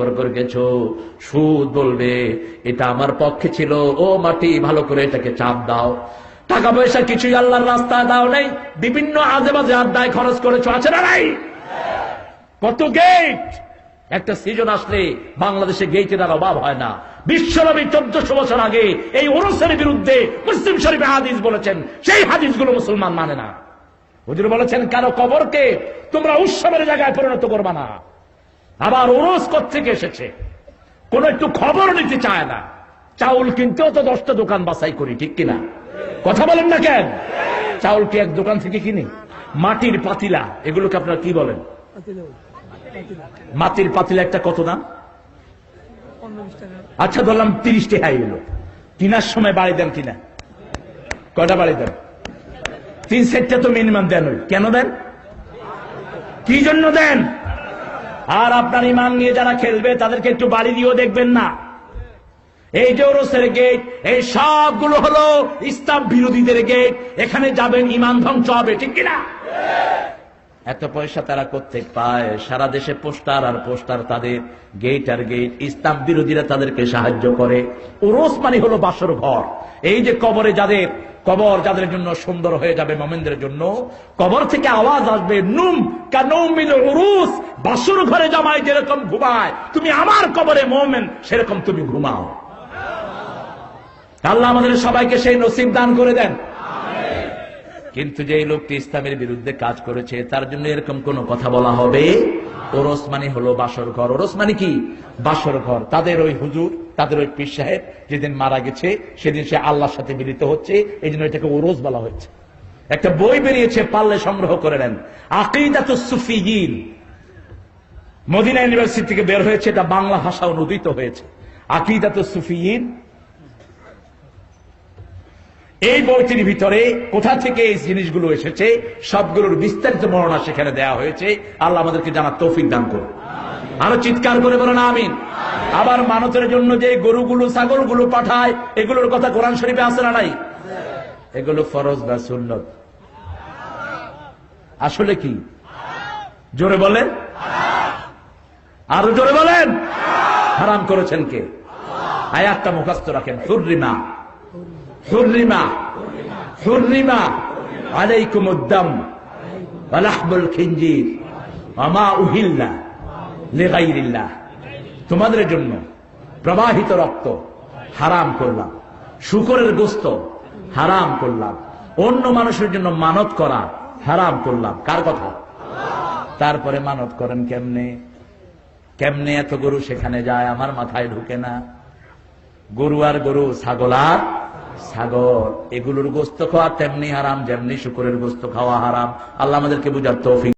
সম্পর্ক রেখেছো সুদ বলবে, এটা আমার পক্ষে ছিল। ও মাটি, ভালো করে এটাকে চাপ দাও। টাকা পয়সা কিছুই আল্লাহর রাস্তায় দাও নেই। বিভিন্ন আজে বাজে আড্ডায় খরচ করেছ, আছে না নাই? কত গেট একটা সিজন আসলে বাংলাদেশে গেটের আর অভাব হয় না। বিশ্বনবী চোদ্দশো বছর আগে এই ওরসের বিরুদ্ধে মুসলিম শরীফে হাদিস বলেছেন, সেই হাদিসগুলো মুসলমান মানে না। হুজুর বলেছেন, কেন কবরকে তোমরা উৎসবের জায়গায় পরিণত করবা না? আবার ওরস থেকে এসেছে? কোন একটু খবর নিতে চায় না। চাউল কিনতেও তো দশটা দোকান বাছাই করি, ঠিক কিনা? কথা বলেন না কেন? চাউল কি এক দোকান থেকে কিনি? মাটির পাতিলা, এগুলোকে আপনারা কি বলেন? মাটির পাতিলা একটা কত দাম? আচ্ছা ধরলাম তিরিশ টাকা এলো। কিনার সময় বাড়ি দেন কিনা? কয়টা বাড়ি দেন? তিন সেটটা তো মিনিমাম দেন কেন দেন? কি জন্য দেন? আর আপনার ইমান নিয়ে যারা খেলবে, তাদেরকে একটু বাড়ি দিয়েও দেখবেন না। এই যে ওরসের গেট এই সবগুলো হলো ইসলাম বিরোধীদের গেট এখানে যাবেন ইমান ধ্বংস হবে, ঠিক কিনা? এত পয়সা তারা করতে পায়। সারা দেশে পোস্টার আর পোস্টার তাদের গেট আর গেট ইসলাম বিরোধীরা তাদেরকে সাহায্য করে। ওরস মানে হলো বাসর ঘর। এই যে কবরে যাদের, কবর যাদের জন্য সুন্দর হয়ে যাবে মোমেনদের জন্য, কবর থেকে আওয়াজ আসবে, নুম কানৌমিল উরুস, বাসর ঘরে জামাই যেরকম ঘুমায়, তুমি আমার কবরে মোমেন, সেরকম তুমি ঘুমাও। আল্লাহ আমাদের সবাইকে সেই নসিব দান করে দেন। কিন্তু যে লোকটি ইসলামের বিরুদ্ধে কাজ করেছে, তার জন্য এরকম কোন কথা বলা হবে? ওরস মানে হলো বাসর ঘর। ওরস মানে কি? বাসর ঘর। তাদের ওই হুজুর, তাদের ওই পীর সাহেব যেদিন মারা গেছে, সেদিন সে আল্লাহর সাথে মিলিত হচ্ছে এই জন্য এটাকে ওরস বলা হয়েছে। একটা বই বেরিয়েছে, পারলে সংগ্রহ করে নেন। আকিদাত সুফিগিন মদিনা ইউনিভার্সিটি থেকে বের হয়েছে, এটা বাংলা ভাষা অনুদিত হয়েছে। আকিদাত সুফিগিন এই বইটির ভিতরে কোথা থেকে এই জিনিসগুলো এসেছে, সবগুলোর বিস্তারিত বর্ণনা সেখানে দেওয়া হয়েছে। আল্লাহ আমাদেরকে জানার তৌফিক দান করুন। আরও চিৎকার করে বলেন, আমিন। আবার মানতের জন্য যে গরুগুলো, ছাগলগুলো পাঠায়, এগুলোর কথা কোরআন শরীফে আছে না নাই? এগুলো ফরজ বা সুন্নত? আসলে কি? জোরে বলেন। আরও জোরে বলেন। হারাম করেছেন কে? আয়াতটা মুখস্থ রাখেন। হুররিমা হুররিমা হুররিমা আলাইকুম উদ্দাম ওয়ালাহবুল খিনজির আমা উহিল্লা লিগাইরিল্লাহ। তোমাদের জন্য প্রবাহিত রক্ত হারাম করলাম, শুকরের গোস্ত হারাম করলাম, অন্য মানুষের জন্য মানত করা হারাম করলাম। কার কথা? তারপরে মানত করেন কেমনে? কেমনে এত গরু সেখানে যায়? আমার মাথায় ঢুকে না। গরু আর গরু, ছাগল আর ছাগল এগুলোর গোস্ত খাওয়া তেমনি হারাম, যেমনি শুকুরের গোস্ত খাওয়া হারাম। আল্লাহ আমাদেরকে বুঝার তৌফিক